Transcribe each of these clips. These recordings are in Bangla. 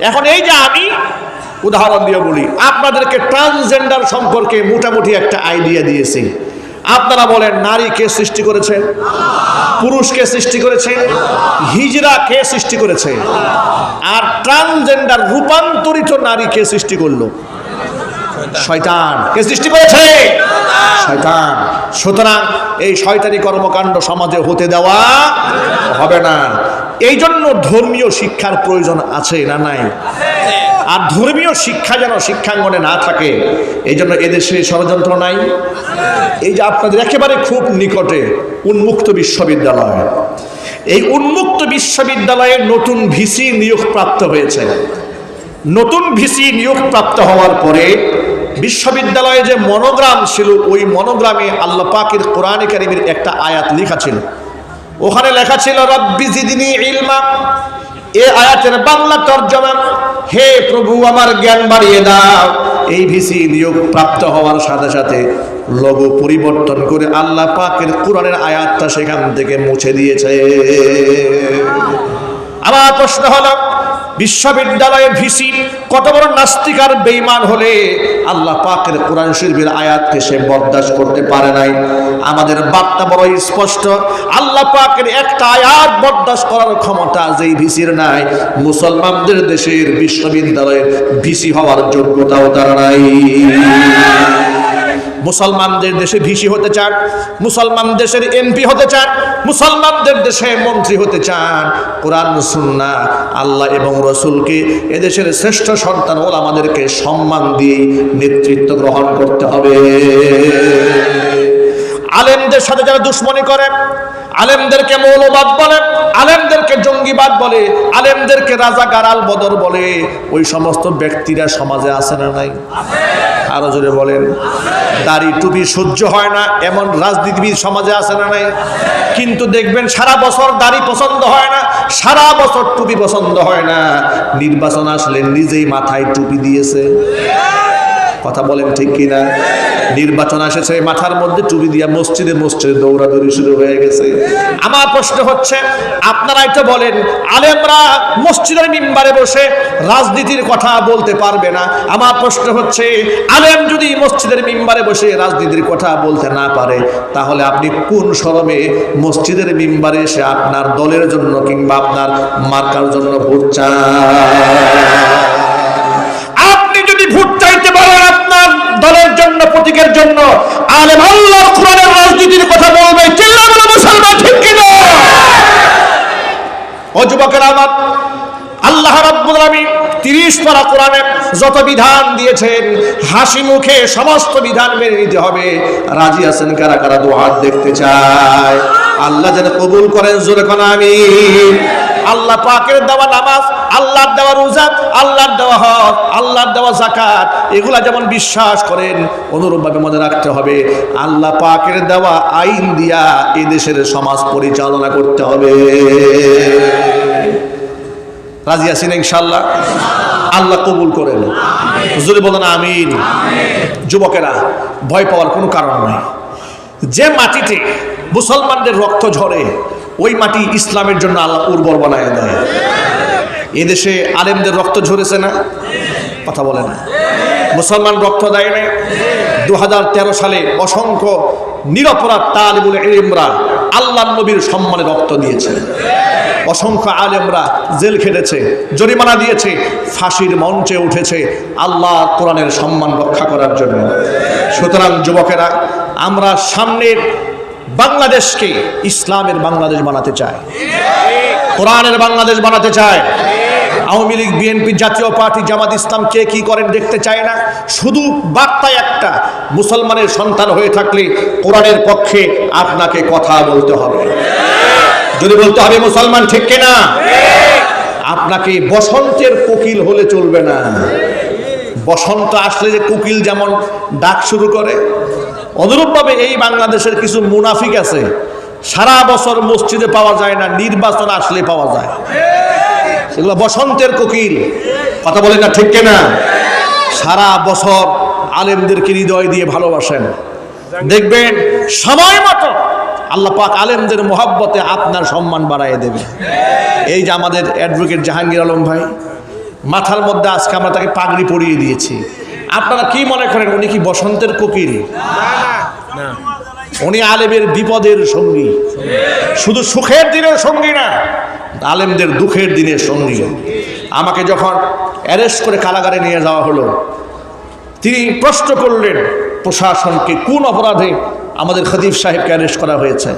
এখন এই যে আমি উদাহরণ দিয়ে বলি আপনাদেরকে ট্রান্সজেন্ডার সম্পর্কে মোটামুটি একটা আইডিয়া দিয়েছি। আপনারা বলেন নারী কে সৃষ্টি করেছে? পুরুষকে সৃষ্টি করেছে? হিজরা কে সৃষ্টি করেছে? আর ট্রান্সজেন্ডার রূপান্তরিত নারী কে সৃষ্টি করল? শয়তান। কে সৃষ্টি করেছে? শয়তান। সুতরাং এই শয়তানি কর্মকাণ্ড সমাজে হতে দেওয়া হবে না। এই জন্য ধর্মীয় শিক্ষার প্রয়োজন আছে না নাই? আর ধর্মীয় শিক্ষা যেন শিক্ষাঙ্গনে না থাকে এই জন্য এদেশে ষড়যন্ত্র নাই। এই যে আপনাদের একেবারে খুব নিকটে উন্মুক্ত বিশ্ববিদ্যালয়। এই উন্মুক্ত বিশ্ববিদ্যালয়ে নতুন ভিসি নিয়োগ প্রাপ্ত হয়েছে। নতুন ভিসি নিয়োগ প্রাপ্ত হওয়ার পরে বিশ্ববিদ্যালয়ে যে মনোগ্রাম ছিল, ওই মনোগ্রামে আল্লাহ পাকের কোরআন কারিমের একটা আয়াত লেখা ছিল। ওখানে লেখা ছিল, রব্বি জিদিনী ইলমা। এ আয়াতের বাংলা তর্জমা। হে প্রভু, আমার জ্ঞান বাড়িয়ে দাও। এই ভিসি নিয়োগ প্রাপ্ত হওয়ার সাথে সাথে লঘু পরিবর্তন করে আল্লাহ পাকের কোরআনের আয়াতটা সেখান থেকে মুছে দিয়েছে। আমার প্রশ্ন হলো বিশ্ববিদ্যালয়ের ভিসি, কত বড় নাস্তিক আর বেইমান হলে আল্লাহ পাকের কোরআন শরীফের আয়াতকে সে বরদাস্ত করতে পারে নাই। আমাদের বার্তা বড় স্পষ্ট, আল্লাহ পাকের একটা আয়াত বরদাস্ত করার ক্ষমতা যেই ভিসির নাই, মুসলমানদের দেশের বিশ্ববিদ্যালয়ের ভিসি হওয়ার যোগ্যতাও তার নাই। মুসলমানদের দেশে ভিসি হতে চান, মুসলমান দেশের এমপি হতে চান, মুসলমানদের দেশে মন্ত্রী হতে চান। কোরআন সুন্না আল্লাহ এবং রসুলকে এদেশের শ্রেষ্ঠ সন্তান ওল আমাদেরকে সম্মান দিয়ে নেতৃত্ব গ্রহণ করতে হবে। আলেমদের সাথে যারা দুশ্মনী করে আলেমদেরকে মৌলবাদ বলে, আলেমদেরকে জঙ্গিবাদ বলে, আলেমদেরকে রাজা গারাল বদর বলে। ওই সমস্ত ব্যক্তিরা সমাজে আছে না নাই? আরও জোরে বলেন। দাড়ি টুপি সহ্য হয় না, এমন রাজনীতিবিদ সমাজে আছে না নাই? কিন্তু দেখবেন সারা বছর দাড়ি পছন্দ হয় না, সারা বছর টুপি পছন্দ হয় না। নির্বাচন আসলে নিজেই মাথায় টুপি দিয়েছে। কথা বলেন ঠিক কিনা? নির্বাচন এসেছে, মাথার মধ্যে টুপি দিয়া মসজিদে মসজিদে দৌড়াদৌড়ি শুরু হয়ে গেছে। আমার প্রশ্ন হচ্ছে আপনারাই তো বলেন, আলেমরা মসজিদের মিম্বারে বসে রাজনীতির কথা বলতে পারবে না। আমার প্রশ্ন হচ্ছে, আলেম যদি মসজিদের মিম্বারে বসে রাজনীতির কথা বলতে না পারে, তাহলে আপনি কোন শরমে মসজিদের মিম্বারে এসে আপনার দলের জন্য কিংবা আপনার মার্কার জন্য ভোট চান? আপনি যদি ভোট আপনার দলের জন্য, প্রতীকের জন্য। আলেম আল্লাহ কোরআনের রাজনীতির কথা বলবে। চিল্লা মুসলমান ঠিক কিনা? ও যুবকের আমার, আল্লাহ রাব্বুল আলামিন 30 পারা কোরআনে যত বিধান দিয়েছেন, হাসি মুখে সমস্ত বিধান মেনে নিতে হবে। রাজি আছেন কারা? কারা দু হাত দেখতে চায়? আল্লাহ যেন কবুল করেন, জোরে কোন, আমিন। আল্লাহ পাকের দেওয়া নামাজ দেওয়া রোজা, আল্লাহর দেওয়া হক, আল্লাহর দেওয়া জাকাত এগুলা যেমন বিশ্বাস করেন, অনুরূপভাবে মনে রাখতে হবে। আল্লাহ পাকের দেওয়া আইন দিয়া এই দেশের সমাজ পরিচালনা করতে হবে। রাজি আছেন ইনশাল্লাহ আল্লাহ কবুল করেন। হুজুরে বলেন, আমিন। যুবকেরা, ভয় পাওয়ার কোনো কারণ নাই। যে মাটিতে মুসলমানদের রক্ত ঝরে, ওই মাটি ইসলামের জন্য আল্লাহ উর্বর বানায় দেয়। এদেশে আলেমদের রক্ত ঝরেছে না? কথা বলে না। মুসলমান রক্ত দেয় না দু হাজার তেরো সালে অসংখ্য নিরপরাধ তালিবুল ইমরা আল্লাহ নবীর সম্মানে রক্ত দিয়েছে। অসংখ্য আলেমরা জেল খেটেছে, জরিমানা দিয়েছে, ফাঁসির মঞ্চে উঠেছে আল্লাহ কোরআনের সম্মান রক্ষা করার জন্য। সুতরাং যুবকেরা, আমরা সামনের বাংলাদেশকে ইসলামের বাংলাদেশ বানাতে চাই। কোরআনের বাংলাদেশ বানাতে চায় আওয়ামী লীগ বিএনপি জাতীয় পার্টি, জামাত ইসলাম কে কি করেন দেখতে চায় না? শুধু বার্তা একটা, মুসলমানের সন্তান হয়ে থাকলে কোরআনের পক্ষে আপনাকে কথা বলতে হবে। যদি বলতে হবে মুসলমান ঠিক কিনা? আপনাকে বসন্তের কোকিল হলে চলবে না। বসন্ত আসলে যে কোকিল যেমন ডাক শুরু করে, অনুরূপভাবে এই বাংলাদেশের কিছু মুনাফিক আছে। সারা বছর মসজিদে পাওয়া যায় না, নির্বাচন আসলে পাওয়া যায়। এগুলো বসন্তের কোকিল। কথা বলেন না ঠিক কিনা? সারা বছর আলেমদেরকে হৃদয় দিয়ে ভালোবাসেন। দেখবেন, সময় মতো আল্লাহ পাক আলেমদের মোহাব্বতে আপনার সম্মান বাড়াইয়ে দেবে। এই যে আমাদের অ্যাডভোকেট জাহাঙ্গীর আলম ভাই, মাথার মধ্যে আজকে আমরা তাকে পাগড়ি পরিয়ে দিয়েছি। আপনারা কি মনে করেন, উনি কি বসন্তের কোকিল? উনি আলেমের বিপদের সঙ্গী। শুধু সুখের দিনের সঙ্গী না আলেমদের দুঃখের দিনের সঙ্গী। আমাকে যখন অ্যারেস্ট করে কারাগারে নিয়ে যাওয়া হলো, তিনি প্রশ্ন করলেন, প্রশাসনকে কোন অপরাধে আমাদের খতিব সাহেবকে অ্যারেস্ট করা হয়েছে?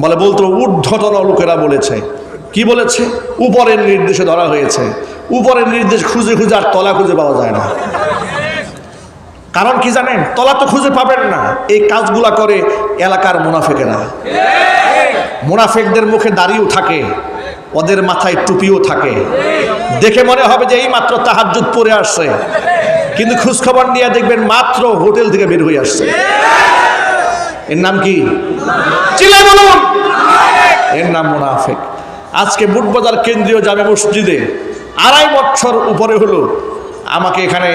বলে, বলতো, ঊর্ধ্বতন লোকেরা বলেছে। কি বলেছে? উপরের নির্দেশে ধরা হয়েছে। উপরের নির্দেশ খুঁজে খুঁজে আর তলা খুঁজে পাওয়া যায় না। কারণ কি জানেন? তলা তো খুঁজে পাবেন না। এই কাজগুলা করে এলাকার মুনাফেকেরা। মুনাফেকদের মুখে দাড়িও থাকে। ওদের মাথায় টুপিও থাকে। দেখে মনে হবে যে এই মাত্র তাহাজুদ পরে আসছে। কিন্তু খোঁজখবর নিয়ে দেখবেন মাত্র হোটেল থেকে বের হয়ে আসছে। এর নাম কি? চিলে বলুন। এর নাম মুনাফেক। আজকে বুটবাজার কেন্দ্রীয় জামে মসজিদে আড়াই বছর উপরে হলো আমাকে এখানে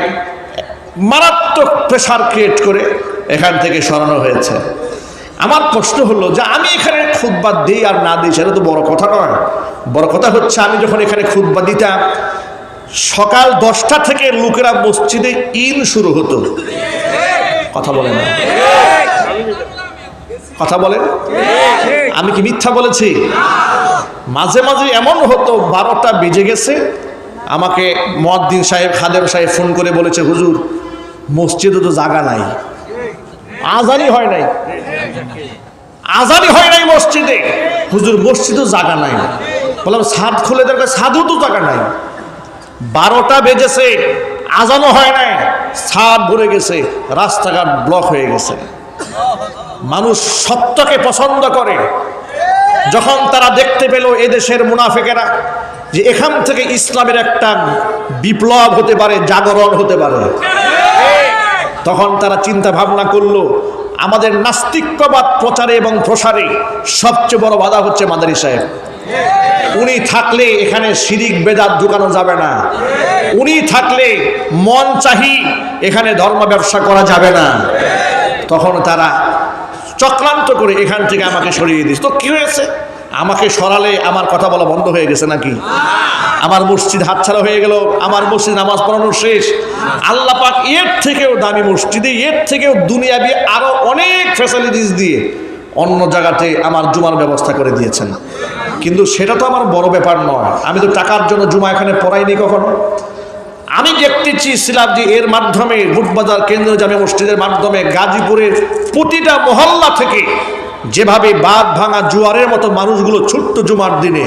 মারাত্মক প্রেশার ক্রিয়েট করে এখান থেকে সরানো হয়েছে। আমার প্রশ্ন হলো যে আমি এখানে খুদ্া দিই আর না দিই সেটা তো বড় কথা নয়। বড় কথা হচ্ছে আমি যখন এখানে খুদ্া দিতাম, সকাল দশটা থেকে লোকেরা মসজিদে ইন শুরু হতো। কথা বলে না? কথা বলেন আমি কি মিথ্যা বলেছি? মাঝে মাঝে এমন হতো, বারোটা বেজে গেছে, আমাকে মদ্দিন সাহেব, খাদেম সাহেব ফোন করে বলেছে, হুজুর, মসজিদে তো জাগা নাই। আজানি হয় নাই। আজানি হয় নাই মসজিদে। হুজুর মসজিদও জাগা নাই। বললাম ছাদ খুলে দেখবে ছাদও তো জায়গা নাই। বারোটা বেজেছে আজানো হয় নাই। ছাদ ভরে গেছে, রাস্তাঘাট ব্লক হয়ে গেছে। মানুষ সত্যকে পছন্দ করে। যখন তারা দেখতে পেল এদেশের মুনাফেকেরা, যে এখান থেকে ইসলামের একটা বিপ্লব হতে পারে, জাগরণ হতে পারে। তখন তারা চিন্তা ভাবনা করল, আমাদের নাস্তিক্যবাদ প্রচারে এবং প্রসারে সবচেয়ে বড় বাধা হচ্ছে মাদারি সাহেব উনি থাকলে এখানে শিরিক বেদাত ঢুকানো যাবে না। উনি থাকলে মন চাহি এখানে ধর্ম ব্যবসা করা যাবে না। তখন তারা চক্রান্ত করে এখান থেকে আমাকে সরিয়ে দিস তো কি হয়েছে? আমাকে সরালে আমার কথা বলা বন্ধ হয়ে গেছে নাকি? আমার মসজিদ হাতছাড়া হয়ে গেল, আমার মসজিদ নামাজ পড়ানো শেষ। আল্লাহ পাক এর থেকেও দামি মসজিদে, এর থেকেও দুনিয়াবি আরও অনেক ফ্যাসিলিটিস দিয়ে অন্য জায়গাতে আমার জুমার ব্যবস্থা করে দিয়েছেন। কিন্তু সেটা তো আমার বড় ব্যাপার নয়। আমি তো টাকার জন্য জুমা এখানে পড়াইনি কখনো। আমি দেখতে চেয়েছিলাম যে এর মাধ্যমে বুটবাজার কেন্দ্রীয় জামে মসজিদের মাধ্যমে গাজীপুরের প্রতিটা মহল্লা থেকে যেভাবে বাদ ভাঙা জুয়ারের মতো মানুষগুলো ছোট্ট জুমার দিনে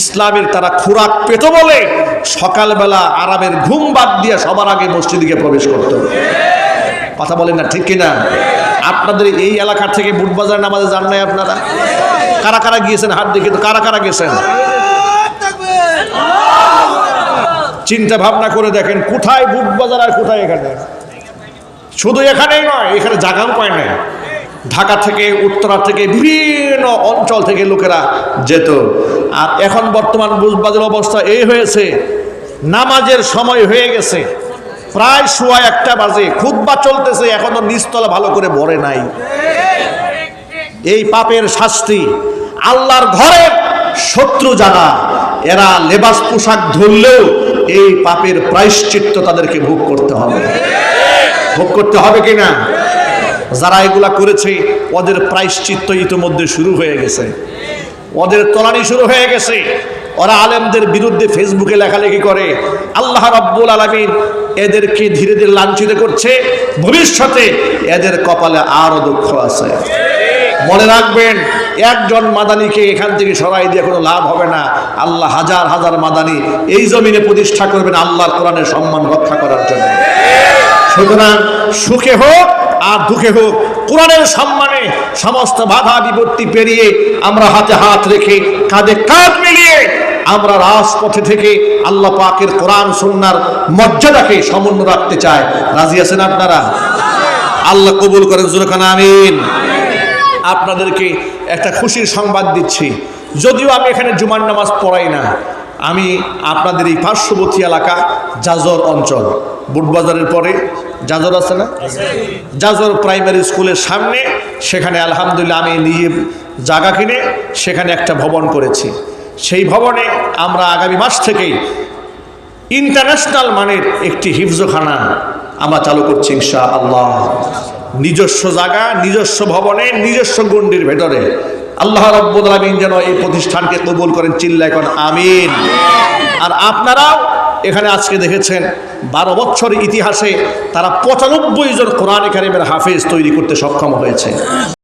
ইসলামের তারা খোরাক পেত বলে সকালবেলা আরামের ঘুম বাদ দিয়ে সবার আগে মসজিদে প্রবেশ করতো। কথা বলেন না, ঠিক কিনা? আপনাদের এই এলাকা থেকে বুটবাজার নামাজে যান নাই আপনারা? কারা কারা গিয়েছেন? হাত দেখে তো কারা কারা গেছেন? চিন্তা ভাবনা করে দেখেন, কোথায় বুট বাজার আর কোথায় এখানে? শুধু এখানেই নয়, এখানে জায়গাও পায় না ঢাকা থেকে, উত্তরা থেকে, বিভিন্ন অঞ্চল থেকে লোকেরা যেত। আর এখন বর্তমান বুটবাজার অবস্থা এই হয়েছে, নামাজের সময় হয়ে গেছে। প্রায় শোয়া একটা বাজে খুদ্া চলতেছে, এখনও নিচতলা ভালো করে ভরে নাই। এই পাপের শাস্তি আল্লাহর ঘরের শত্রু যারা এরা লেবাস পোশাক ধরলেও এই পাপের প্রায়শ্চিত্ত তাদেরকে ভোগ করতে হবে। ভোগ করতে হবে কিনা? যারা এগুলা করেছে, ওদের প্রায়শ্চিত্ত ইতিমধ্যে শুরু হয়ে গেছে। ওদের তলানি শুরু হয়ে গেছে। ওরা আলেমদের বিরুদ্ধে ফেসবুকে লেখালেখি করে। আল্লাহ রাব্বুল আলমিন এদেরকে ধীরে ধীরে লাঞ্ছিত করছে। ভবিষ্যতে এদের কপালে আরও দুঃখ আছে। মনে রাখবেন, একজন মাদানিকে এখান থেকে সরাই দিয়ে কোনো লাভ হবে না। আল্লাহ হাজার হাজার মাদানি এই জমিনে প্রতিষ্ঠা করবেন আল্লাহর কোরআনের সম্মান রক্ষা করার জন্য। সুতরাং সুখে হোক আর দুঃখে হোক, কোরআনের সম্মানে সমস্ত বাধা বিপত্তি পেরিয়ে আমরা হাতে হাত রেখে কাঁধে কাঁধ মিলিয়ে আমরা রাজপথে থেকে আল্লাহ পাকের কোরআন সুন্নার মর্যাদাকে সমুন্ন রাখতে চাই। রাজি আছেন আপনারা? আল্লাহ কবুল করেন জুরখান আমিন। আপনাদেরকে একটা খুশির সংবাদ দিচ্ছি। যদিও আমি এখানে জুমার নামাজ পড়াই না, আমি আপনাদের এই পার্শ্ববর্তী এলাকা জাজর অঞ্চল। বুটবাজারের পরে জাজর আছে না? জাজর প্রাইমারি স্কুলের সামনে, সেখানে আলহামদুলিল্লাহ আমি নিজে জায়গা কিনে সেখানে একটা ভবন করেছি। সেই ভবনে আমরা আগামী মাস থেকেই ইন্টারন্যাশনাল মানের একটি হিফজখানা আমরা চালু করছি ইনশা আল্লাহ নিজস্ব জায়গা নিজস্ব ভবনে নিজস্ব গণ্ডির ভেতরে। আল্লাহ রব্বুল আলমিন যেন এই প্রতিষ্ঠানকে কবুল করেন চিল্লায় করেন আমিন। আর আপনারাও এখানে আজকে দেখেছেন বারো বছর ইতিহাসে তারা পঁচানব্বই জন কোরআন কারিমের হাফেজ তৈরি করতে সক্ষম হয়েছে।